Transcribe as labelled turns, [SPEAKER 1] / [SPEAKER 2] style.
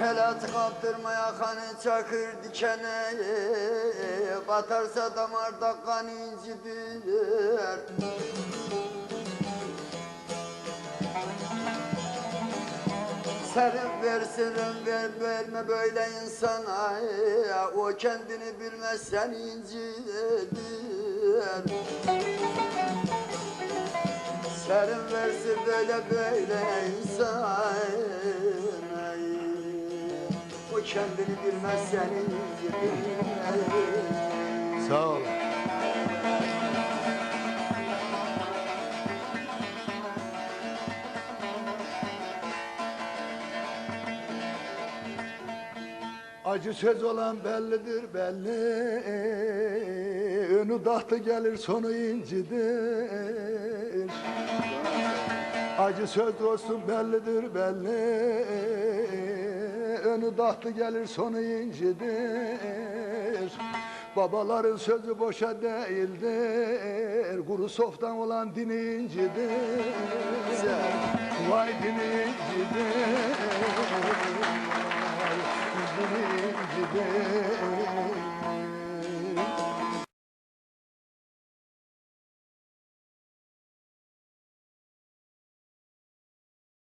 [SPEAKER 1] Hayat kaptırmaya kanı çakır dikene Batarsa damarda kan incidir. Serin versin ver verme böyle insana O kendini bilmez sen incidir. Serin versin böyle böyle insana Kendini bilmez sen incidir
[SPEAKER 2] Sağ ol. Acı söz olan bellidir belli. Önü dahtı gelir sonu incidir. Acı söz dostum bellidir belli Önü dahtı gelir sonu incidir. Babaların sözü boşa değildir. Kuru softan olan dini incidir. Vay Dini incidir